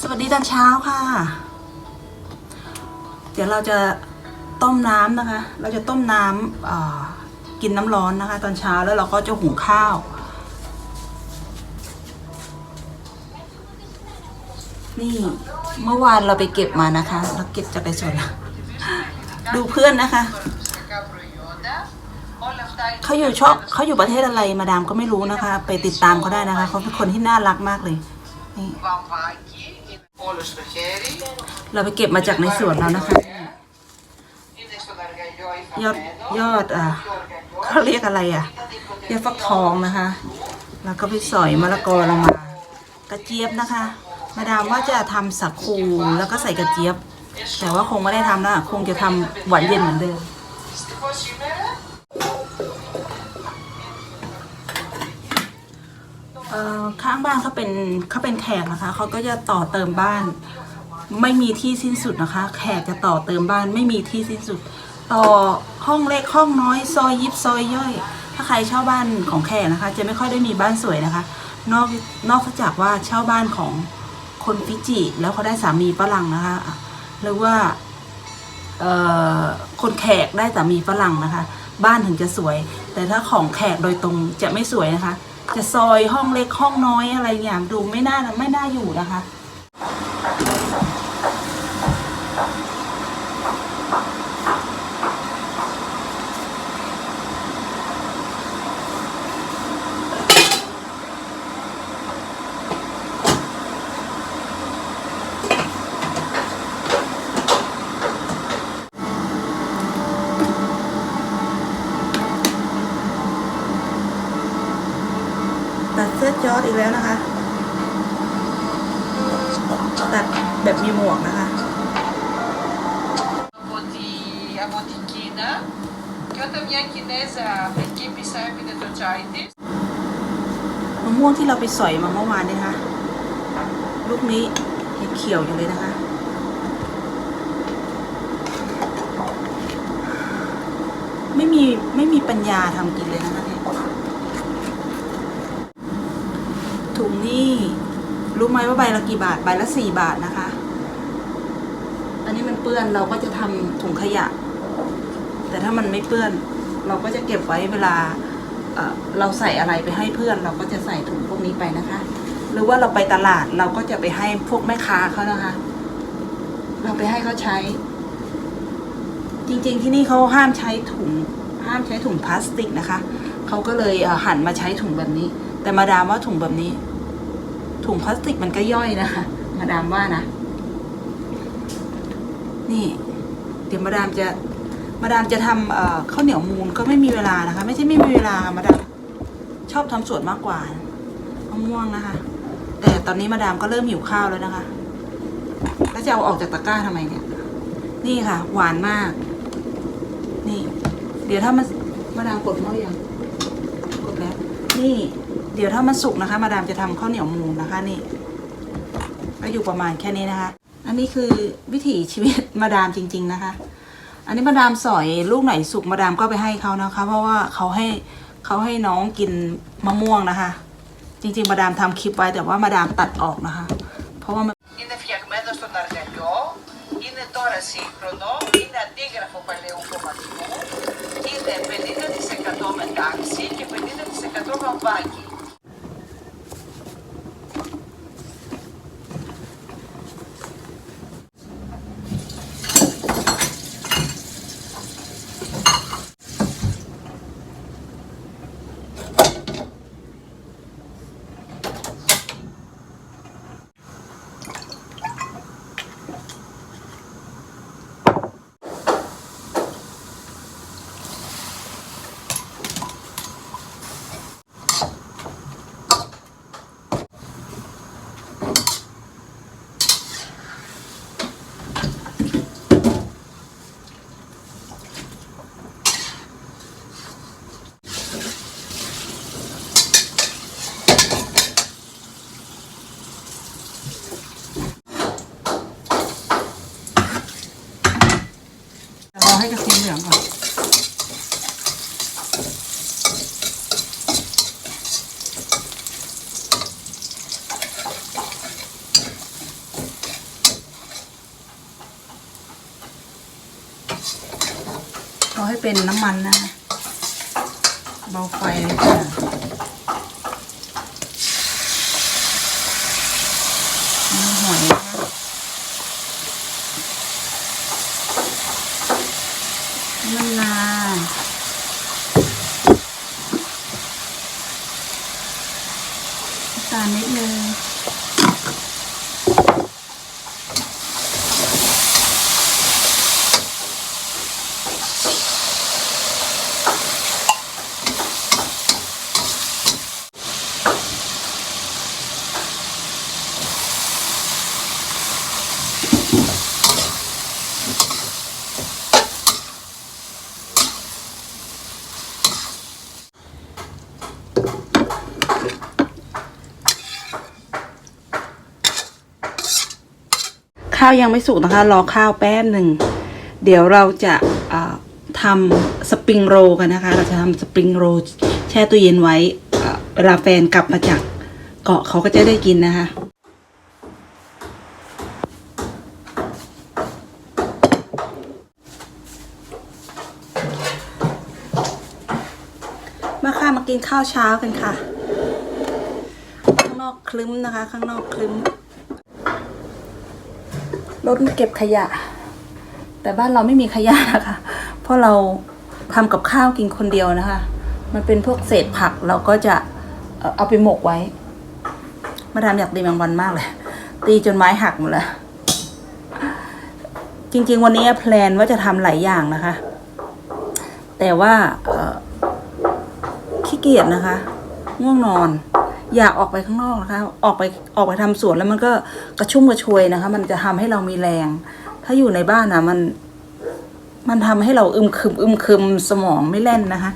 สวัสดีตอนเช้าค่ะ เดี๋ยวเราจะต้มน้ำนะคะ เราจะต้มน้ำกินน้ำร้อนนะคะ ตอนเช้าแล้วเราก็จะหุงข้าวนี่เมื่อวานเราไปเก็บมานะคะ เราเก็บจะไปส่วนละดูเพื่อนนะคะ เขาอยู่ชอบเขาอยู่ประเทศอะไรมาดามก็ไม่รู้นะคะ ไปติดตามเขาได้นะคะ เขาเป็นคนที่น่ารักมากเลยนี่เราไปเก็บมาจากในสวนแล้วนะคะ ยอดยอดอะเขาเรียกอะไรอะยอดฟักทองนะคะ แล้วก็ไปสอยมะละกอลงมา กระเจี๊ยบนะคะ มาดามว่าจะทำสักคูแล้วก็ใส่กระเจี๊ยบ แต่ว่าคงไม่ได้ทำแล้วคงจะทำหวานเย็นเหมือนเดิม ข้างบ้านเขาเป็นเขาเป็นแขกนะคะเขาก็จะต่อเติมบ้าน ไม่มีที่สิ้นสุดนะคะ แขกจะต่อเติมบ้านไม่มีที่สิ้นสุด ต่อห้องเล็กห้องน้อย ซอยยิบซอยย่อย ถ้าใครเช่าบ้านของแขกนะคะ จะไม่ค่อยได้มีบ้านสวยนะคะ นอกนอกจากว่าเช่าบ้านของคนฟิจิแล้วเขาได้สามีฝรั่งนะคะ หรือว่าคนแขกได้สามีฝรั่งนะคะ บ้านถึงจะสวย แต่ถ้าของแขกโดยตรงจะไม่สวยนะคะ จะซอยห้องเล็กห้องน้อยอะไรเงี้ยดูไม่น่าไม่น่าอยู่นะคะ มะม่วงที่เราไปสอยมาเมื่อวานเนี่ยค่ะลูกนี้ยังเขียวอยู่เลยนะคะ ไม่มีไม่มีปัญญาทำกินเลยนะคะเนี่ยถุงนี่รู้ไหมว่าใบละกี่บาท ใบละสี่บาทนะคะ อันนี้มันเปื้อนเราก็จะทำถุงขยะ แต่ถ้ามันไม่เปื้อน เราก็จะเก็บไว้เวลาเราใส่อะไรไปให้เพื่อน เราก็จะใส่ถุงพวกนี้ไปนะคะ หรือว่าเราไปตลาดเราก็จะไปให้พวกแม่ค้าเขานะคะ เราไปให้เขาใช้ จริงๆที่นี่เขาห้ามใช้ถุง ห้ามใช้ถุงพลาสติกนะคะเขาก็เลยหันมาใช้ถุงแบบนี้ แต่มาดามว่าถุงแบบนี้ ถุงพลาสติกมันก็ย่อยนะคะมาดามว่านะ นี่ เดี๋ยวมาดามจะ มาดามจะทำข้าวเหนียวมูนก็ไม่มีเวลานะคะ ไม่ใช่ไม่มีเวลามาดามชอบทำสวนมากกว่ามะม่วงนะคะ แต่ตอนนี้มาดามก็เริ่มหิวข้าวแล้วนะคะ แล้วจะเอาออกจากตะกร้าทำไมเนี่ย นี่ค่ะ หวานมาก นี่ เดี๋ยวถ้ามันมาดามกดหม้อยังกดแล้ว นี่ เดี๋ยวถ้ามันสุกนะคะ มาดามจะทำข้าวเหนียวมูนนะคะ นี่ก็อยู่ประมาณแค่นี้นะคะ อันนี้คือวิถีชีวิตมาดามจริง ๆ นะคะ อันนี้มาดามสอยลูกไหนสุกมาดามก็ไปให้เขานะคะ เพราะว่าเขาให้เขาให้น้องกินมะม่วงนะคะ จริง ๆ มาดามทำคลิปไว้แต่ว่ามาดามตัดออกนะคะ เพราะว่ามัน είναι φτιαγμένο στον αργαλιό, είναι τώρα σύγχρονο, είναι αντίγραφο παλαιού ให้เป็นน้ำมันนะ เบาไฟเลยค่ะนี่หอยนะคะน้ำนาน้ำตาลนิดนึง ข้าวยังไม่สุกนะคะ รอข้าวแป๊บหนึ่ง เดี๋ยวเราจะทำสปริงโรกันนะคะ เราจะทำสปริงโรแช่ตู้เย็นไว้เวลาแฟนกลับมาจากเกาะเขาก็จะได้กินนะคะมาค่ะมากินข้าวเช้ากันค่ะ ข้างนอกคลึ้มนะคะ ข้างนอกคลึ้ม รถเก็บขยะ แต่บ้านเราไม่มีขยะนะคะเพราะเราทำกับข้าวกินคนเดียวนะคะ มันเป็นพวกเศษผักเราก็จะเอาไปหมกไว้ มาดามอยากตีแมงวันมากเลย ตีจนไม้หักหมดแล้ว จริง ๆ วันนี้แพลนว่าจะทำหลายอย่างนะคะ แต่ว่าขี้เกียจนะคะ ง่วงนอน อยากออกไปข้างนอกนะคะ ออกไปออกไปทำสวนแล้วมันก็กระชุ่มกระชวยนะคะ มันจะทำให้เรามีแรง ถ้าอยู่ในบ้านนะมัน มันทำให้เราอึมครึมอึมครึมสมองไม่แล่นนะคะ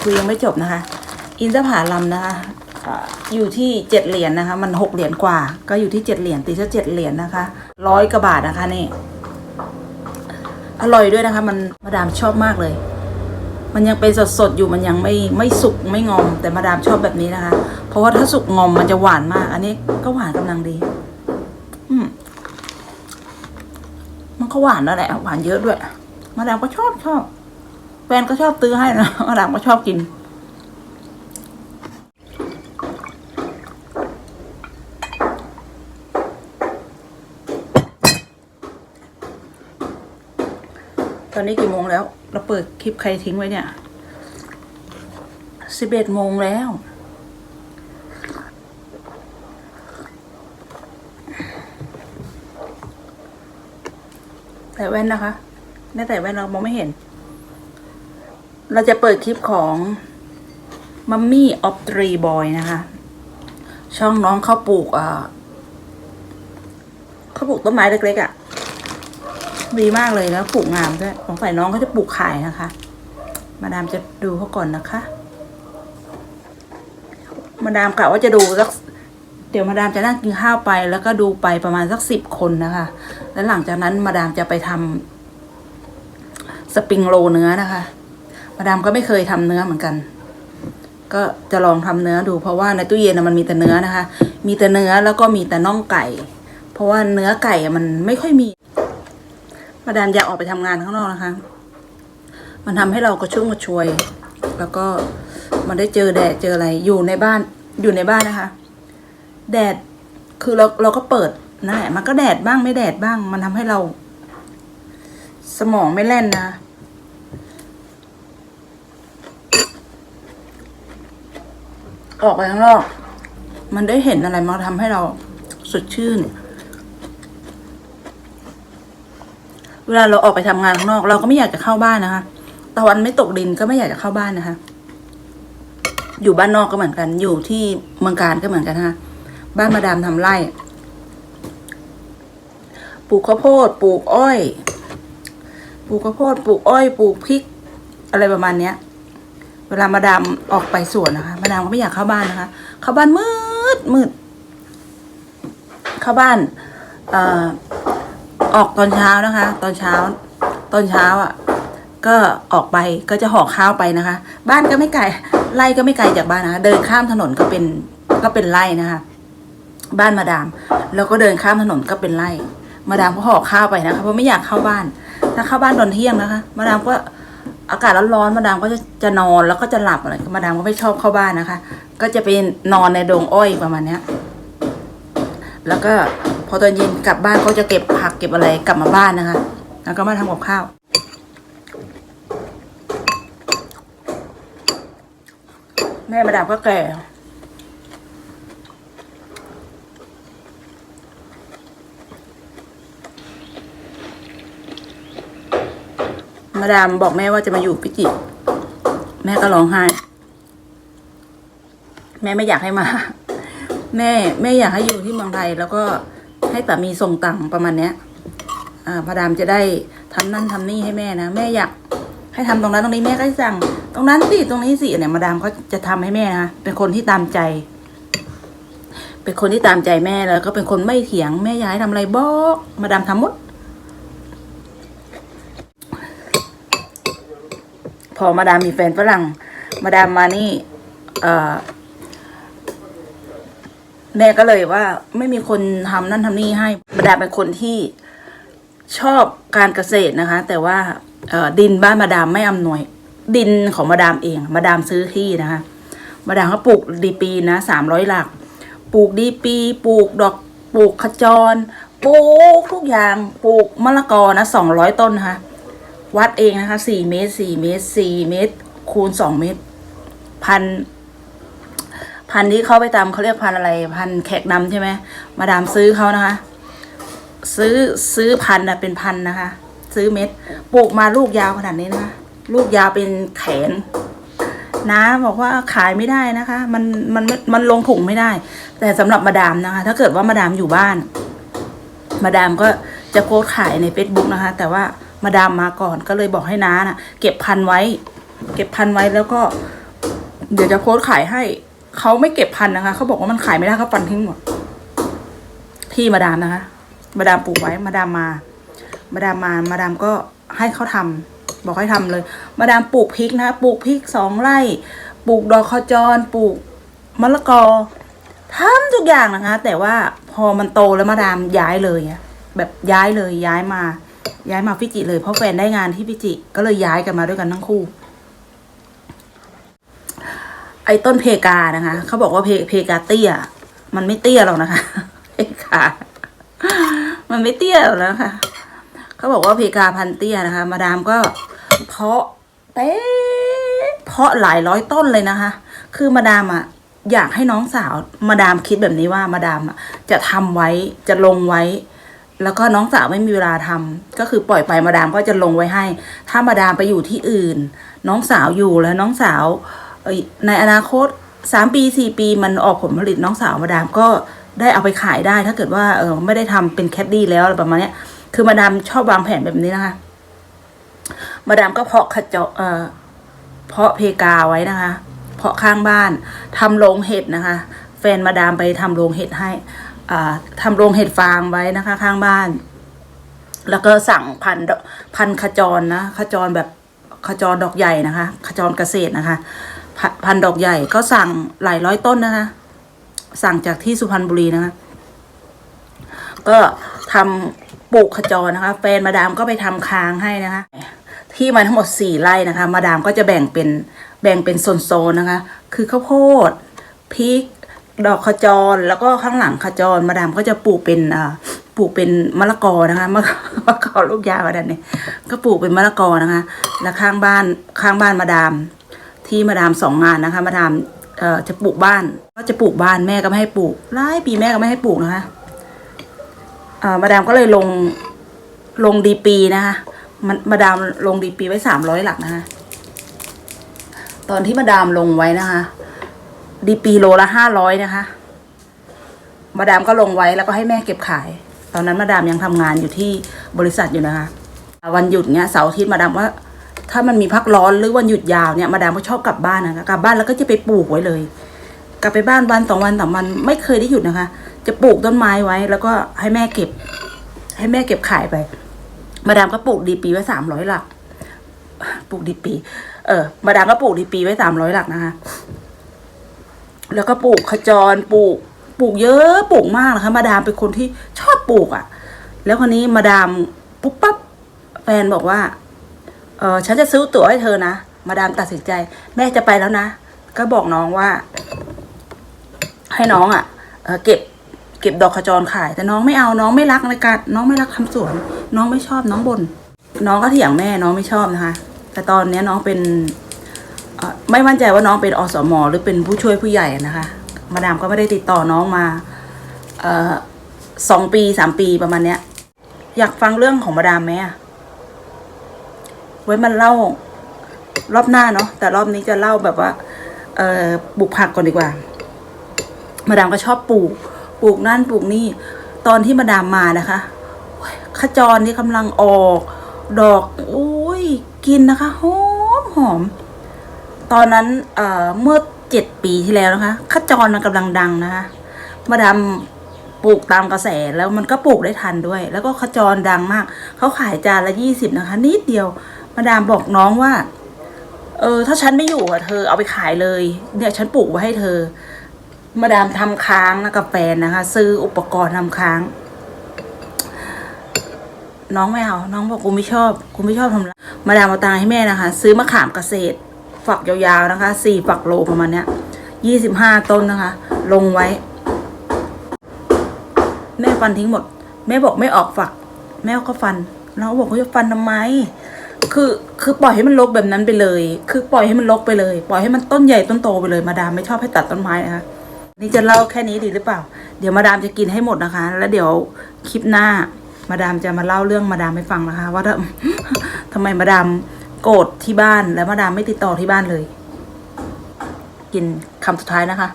คุยยังไม่จบนะคะ อินทผาลัมนะคะอ่าอยู่ที่เจ็ดเหรียญนะคะ มันหกเหรียญกว่า ก็อยู่ที่เจ็ดเหรียญตีซะเจ็ดเหรียญนะคะร้อยกว่าบาทนะคะนี่อร่อยด้วยนะคะ มันมาดามชอบมากเลย มันยังเป็นสดๆอยู่มันยังไม่ไม่สุกไม่งอม แต่มาดามชอบแบบนี้นะคะ เพราะว่าถ้าสุกงอมมันจะหวานมาก อันนี้ก็หวานกำลังดี อืมมันก็หวานนั่นแหละหวานเยอะด้วย มาดามก็ชอบชอบแฟนก็ชอบตื้อให้นะมาดามก็ชอบกิน ตอนนี้กี่โมงแล้ว เราเปิดคลิปใครทิ้งไว้เนี่ยสิบเอ็ดโมงแล้ว แต่แว่นนะคะแม้แต่แว่นเรามองไม่เห็น เราจะเปิดคลิปของมัมมี่ออฟตรีบอยนะคะ ช่องน้องเขาปลูกอ่าเขาปลูกต้นไม้เล็กๆอะ่ะ ดีมากเลยแล้วปลูกงามด้วยสงสัยน้องเขาจะปลูกขายนะคะ มาดามจะดูเขาก่อนนะคะ มาดามกะว่าจะดูสักเดี๋ยวมาดามจะนั่งกินข้าวไป แล้วก็ดูไปประมาณสักสิบคนนะคะ แล้วหลังจากนั้นมาดามจะไปทำสปริงโรเนื้อนะคะ มาดามก็ไม่เคยทำเนื้อเหมือนกัน ก็จะลองทำเนื้อดู เพราะว่าในตู้เย็นมันมีแต่เนื้อนะคะ มีแต่เนื้อแล้วก็มีแต่น่องไก่ เพราะว่าเนื้อไก่มันไม่ค่อยมี มาดามอยากออกไปทำงานข้างนอกนะคะ มันทำให้เรากระชุ่มกระชวย แล้วก็มันได้เจอแดดเจออะไรอยู่ในบ้านอยู่ในบ้านนะคะ แดดคือเราเราก็เปิดนะมันก็แดดบ้างไม่แดดบ้าง มันทำให้เรา สมองไม่แล่นนะออกไปข้างนอก มันได้เห็นอะไรมาทำให้เราสดชื่น เวลาเราออกไปทำงานข้างนอก เราก็ไม่อยากจะเข้าบ้านนะคะตะวันไม่ตกดินก็ไม่อยากจะเข้าบ้านนะคะ อยู่บ้านนอกก็เหมือนกัน อยู่ที่เมืองการก็เหมือนกันนะคะบ้านมาดามทำไร่ ปลูกข้าวโพด ปลูกอ้อย ปลูกข้าวโพด ปลูกอ้อย ปลูกพริก อะไรประมาณเนี้ย เวลามาดามออกไปสวนนะคะ มาดามก็ไม่อยากเข้าบ้านนะคะ เข้าบ้านมืดมืด เข้าบ้าน เอ่อ ออกตอนเช้านะคะ ตอนเช้า ตอนเช้าอะ ก็ออกไปก็จะห่อข้าวไปนะคะ บ้านก็ไม่ไกลไร่ก็ไม่ไกลจากบ้านนะะเดินข้ามถนนก็เป็นก็เป็นไร่นะคะ บ้านมาดาม แล้วก็เดินข้ามถนนก็เป็นไร่มาดามก็ห่อข้าวไปนะคะเพราะไม่อยากเข้าบ้าน ถ้าเข้าบ้านตอนเที่ยงนะคะ มาดามก็อากาศร้อนๆมาดามก็จะจะนอนแล้วก็จะหลับอะไรมาดามก็ไม่ชอบเข้าบ้านนะคะ ก็จะไปนอนในโดงอ้อยประมาณเนี้ย แล้วก็ พอตอนเย็นกลับบ้านก็จะเก็บผักเก็บอะไรกลับมาบ้านนะคะ แล้วก็มาทำกับข้าวแม่มาดามก็แก่มาดามบอกแม่ว่าจะมาอยู่พิจิตรแม่ก็ร้องไห้ แม่ไม่อยากให้มา แม่แม่อยากให้อยู่ที่เมืองไทยแล้วก็ ให้สามีส่งตังประมาณเนี้ยอ่ามาดามจะได้ทำนั่นทำนี่ให้แม่นะแม่อยากให้ทำตรงนั้นตรงนี้แม่ก็สั่ง ตรงนั้นสิตรงนี้สิเนี่ยมาดามก็จะทำให้แม่นะเป็นคนที่ตามใจ เป็นคนที่ตามใจแม่แล้ว ก็เป็นคนไม่เถียงแม่อยากให้ทำอะไรบอกมาดามทำหมดพอมาดามมีแฟนฝรั่ง มาดามมานี่ เอ่อ แม่ก็เลยว่าไม่มีคนทำนั่นทำนี่ให้มาดามเป็นคนที่ชอบการเกษตรนะคะ แต่ว่าดินบ้านมาดามไม่อำนวย ดินของมาดามเอง มาดามซื้อที่นะคะ มาดามก็ปลูกดีปีนะสามร้อยหลัก ปลูกดีปีปลูกดอกปลูกขจร ปลูกทุกอย่างปลูกมะละกอนะสองร้อยต้นนะคะ วัดเองนะคะสี่เมตรสี่เมตรสี่เมตร คูณสองเมตรพัน พันที่เขาไปตามเขาเรียกพันอะไร พันแขกนำใช่ไหมมาดามซื้อเขานะคะ ซื้อซื้อพันนะเป็นพันนะคะ ซื้อเม็ดปลูกมาลูกยาวขนาดนี้นะคะลูกยาวเป็นแขนนะบอกว่าขายไม่ได้นะคะ มันมันมันลงถุงไม่ได้ แต่สำหรับมาดามนะคะ ถ้าเกิดว่ามาดามอยู่บ้าน มาดามก็จะโพสขายใน Facebook นะคะ แต่ว่ามาดามมาก่อนก็เลยบอกให้น้านะ่ะ เก็บพันธุ์ไว้ เก็บพันธุ์ไว้แล้วก็ เดี๋ยวจะโพสขายให้ เขาไม่เก็บพันนะคะ เขาบอกว่ามันขายไม่ได้เขาปันทิ้งหมด ที่มาดามนะคะ มาดามปลูกไว้ มาดามมา มาดามมา มาดามก็ให้เขาทำบอกให้ทำเลย มาดามปลูกพริกนะคะ ปลูกพริกสองไร่ ปลูกดอกขจร ปลูกมะละกอทำทุกอย่างนะคะ แต่ว่าพอมันโตแล้วมาดามย้ายเลยแบบย้ายเลยย้ายมา ย้ายมาฟิจิเลยเพราะแฟนได้งานที่ฟิจิ ก็เลยย้ายกันมาด้วยกันทั้งคู่ ไอ้ต้นเพกานะคะ เขาบอกว่าเพเพกาเตี้ย มันไม่เตี้ยหรอกนะคะเพกา มันไม่เตี้ยหรอกนะคะเขาบอกว่าเพกาพันเตี้ยนะคะ มาดามก็เพาะเต้เพาะหลายร้อยต้นเลยนะคะ คือมาดามอะอยากให้น้องสาวมาดามคิดแบบนี้ว่ามาดามอะจะทำไว้จะลงไว้ แล้วก็น้องสาวไม่มีเวลาทำก็คือปล่อยไปมาดามก็จะลงไว้ให้ ถ้ามาดามไปอยู่ที่อื่น น้องสาวอยู่แล้วน้องสาว ในอนาคตสามปีสี่ปีมันออกผลผลิตน้องสาวมาดามก็ได้เอาไปขายได้ ถ้าเกิดว่าเออไม่ได้ทำเป็นแคดดี้แล้วอะไรประมาณนี้คือมาดามชอบวางแผนแบบนี้นะคะ มาดามก็เพาะขจเอ่อเพาะเพกาไว้นะคะ เพาะข้างบ้านทำโรงเห็ดนะคะ แฟนมาดามไปทำโรงเห็ดให้อ่าทำโรงเห็ดฟางไว้นะคะ ข้างบ้าน แล้วก็สั่งพันพันขจรนะขจรแบบขจรดอกใหญ่นะคะ ขจรเกษตรนะคะ พันดอกใหญ่ก็สั่งหลายร้อยต้นนะคะ สั่งจากที่สุพรรณบุรีนะคะ ก็ทำปลูกขจรนะคะ แฟนมาดามก็ไปทำค้างให้นะคะ ที่มาทั้งหมดสี่ไร่นะคะ มาดามก็จะแบ่งเป็นแบ่งเป็นโซนๆนะคะ คือข้าวโพดพริกดอกขจรแล้วก็ข้างหลังขจรมาดามก็จะปลูกเป็นอ่าปลูกเป็นมะละกอนะคะมะมะละกอลูกยาวอะไรเนี่ยก็ปลูกเป็นมะละกอนะคะ แล้วข้างบ้านข้างบ้านมาดาม ที่มาดามสองงานนะคะ มาดามจะปลูกบ้าน ก็จะปลูกบ้านแม่ก็ไม่ให้ปลูกหลายปีแม่ก็ไม่ให้ปลูกนะคะมาดามก็เลยลงลงดีปีนะคะมันมาดามลงดีปีไว้สามร้อยหลักนะคะ ตอนที่มาดามลงไว้นะคะดีปีโลละห้าร้อยนะคะ มาดามก็ลงไว้แล้วก็ให้แม่เก็บขาย ตอนนั้นมาดามยังทำงานอยู่ที่บริษัทอยู่นะคะ วันหยุดเนี้ยเสาร์อาทิตย์มาดามว่า ถ้ามันมีพักร้อนหรือวันหยุดยาวเนี่ยมาดามก็ชอบกลับบ้านนะคะกลับบ้านแล้วก็จะไปปลูกไว้เลย กลับไปบ้านวันสองวันสามวันไม่เคยได้หยุดนะคะ จะปลูกต้นไม้ไว้ แล้วก็ให้แม่เก็บ ให้แม่เก็บขายไป มาดามก็ปลูกดีปีไว้สามร้อยหลักปลูกดีปี เออ มาดามก็ปลูกดีปีไว้สามร้อยหลักนะคะ แล้วก็ปลูกขจรปลูก ปลูกเยอะปลูกมากนะคะ มาดามเป็นคนที่ชอบปลูกอะ่ะ แล้วคนนี้มาดามปุ๊บปั๊บแฟนบอกว่า เออฉันจะซื้อตั๋วให้เธอนะ มาดามตัดสินใจ แม่จะไปแล้วนะ ก็บอกน้องว่า ให้น้องอะ่ะเเก็บ เก็บดอกขจรขาย แต่น้องไม่เอาน้องไม่รักในการน้องไม่รักทำสวน น้องไม่ชอบน้องบน่นน้องก็เถียงแม่น้องไม่ชอบนะคะ แต่ตอนนี้น้องเป็นไม่มั่นใจว่าน้องเป็นอสมหรือเป็นผู้ช่วยผู้ใหญ่นะคะ มาดามก็ไม่ได้ติดต่อน้องมาสองปีสามปีประมาณเนี้ย อยากฟังเรื่องของมาดามไหมอะ ไว้มันเล่ารอบหน้าเนาะแต่รอบนี้จะเล่าแบบว่า เออปลูกผักก่อนดีกว่า มาดามก็ชอบปลูก ปลูกนั่นปลูกนี่ ตอนที่มาดามมานะคะขจรนี่กำลังออก ดอกโอ้ยกินนะคะหอมหอม ตอนนั้นเอ่อเมื่อเจ็ดปีที่แล้วนะคะขจรมันกำลังดังนะคะ มาดามปลูกตามกระแสแล้วมันก็ปลูกได้ทันด้วย แล้วก็ขจรดังมาก เขาขายจานละยี่สิบนะคะ นิดเดียว มาดามบอกน้องว่า เออ ถ้าฉันไม่อยู่อะเธอเอาไปขายเลย เนี่ยฉันปลูกไว้ให้เธอ มาดามทำค้างนะกับแฟนนะคะ ซื้ออุปกรณ์ทำค้าง น้องไม่เอา น้องบอกกูไม่ชอบกูไม่ชอบทำละมาดามเอาตังค์ให้แม่นะคะ ซื้อมะขามเกษตร ฝักยาวๆนะคะสี่ฝักโลประมาณเนี้ยยี่สิบห้าต้นนะคะ ลงไว้ แม่ฟันทิ้งหมด แม่บอกไม่ออกฝัก แม่ก็ฟัน เราก็บอกว่าจะฟันทำไม คือคือปล่อยให้มันรกแบบนั้นไปเลย คือปล่อยให้มันรกไปเลย ปล่อยให้มันต้นใหญ่ต้นโตไปเลย มาดามไม่ชอบให้ตัดต้นไม้นะคะนี่จะเล่าแค่นี้ดีหรือเปล่า เดี๋ยวมาดามจะกินให้หมดนะคะ แล้วเดี๋ยวคลิปหน้า มาดามจะมาเล่าเรื่องมาดามให้ฟังนะคะ ว่าทำทำไมมาดามโกรธที่บ้านแล้วมาดามไม่ติดต่อที่บ้านเลย กินคำสุดท้ายนะคะ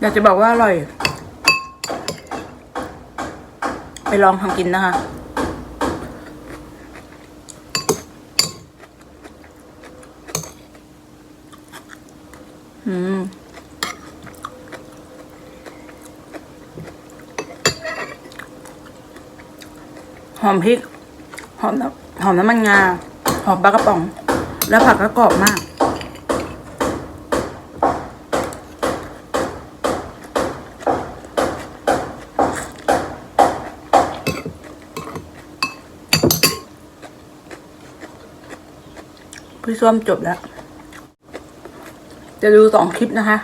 อยากจะบอกว่าอร่อย ไปลองทำกินนะคะ อืมหอมพริก หอมน้ำหอมน้ำมันงา หอมปลากระป๋อง แล้วผักก็กรอบมาก พี่ส้มจบแล้ว จะดูสองคลิปนะคะ